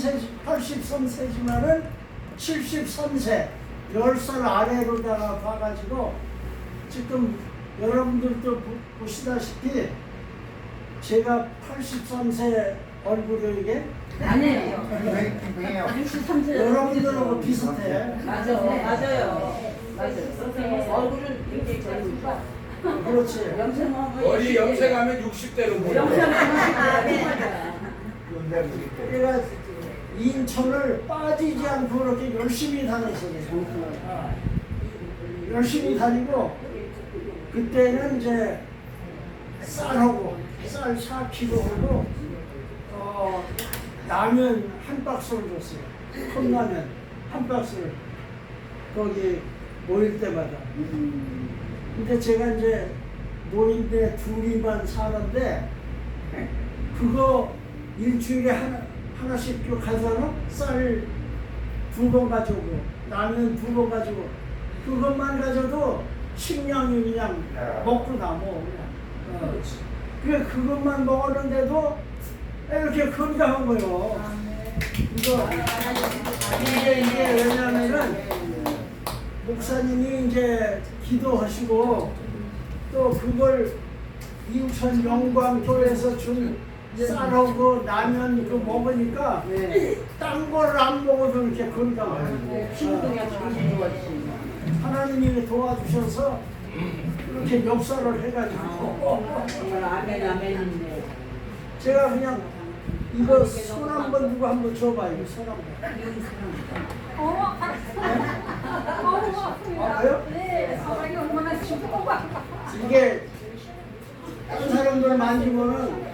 83세, 83세지만은 73세, 10살 아래로다가 봐가지고 지금 여러분들도 보- 보시다시피 제가 83세 얼굴이 이게 아니에요. 왜요? 63세. 여러분들하고 비슷해. 맞아, 맞아요. 맞아요. 얼굴은 굉장히 젊으니까. 그렇지. 염색하면 머리 염색하면 60대로 보여. 염색하면 그러니까 인천을 빠지지 않고 그렇게 열심히 다녔어요. 아, 열심히 다니고 그때는 이제 쌀하고 쌀 4kg 하고 어, 라면 한 박스를 줬어요. 컵라면 한 박스를 거기 모일 때마다. 근데 제가 이제 때 둘이만 사는데 그거 일주일에 하나, 하나씩 쭉 가서는 쌀두 번 가지고 라면 두번 가지고 그것만 가져도 식량이 그냥 먹고 남어 그냥. 어. 그래 그것만 먹었는데도 이렇게 건강한 거요. 이거 이게 이게 왜냐면은 목사님이 이제 기도하시고 또 그걸 인천 영광교에서 준 쌀하고 라면 그 먹으니까 딴 걸 안 먹어도 이렇게 정신 좋아지시는 하나님이 도와주셔서 이렇게 역사를 해가지고 정말 아멘, 아멘이네. 제가 그냥 이거 손 한 번 누구 한번 줘봐요. 손 한번. 어머, 어머, 아? 네, 사랑이 얼마나 기뻐봐. 이게 다른 사람들 만지면은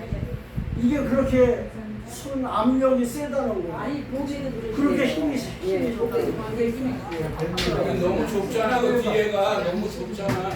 이게 그렇게 손 압력이 세다는 거예요. 아니, 그러시네요. 그렇게 힘이 세- 예, 힘이 좋다는 보기도 굉장히 힘이 있어요. 너무 좁잖아. 그 뒤에가 너무 좁잖아.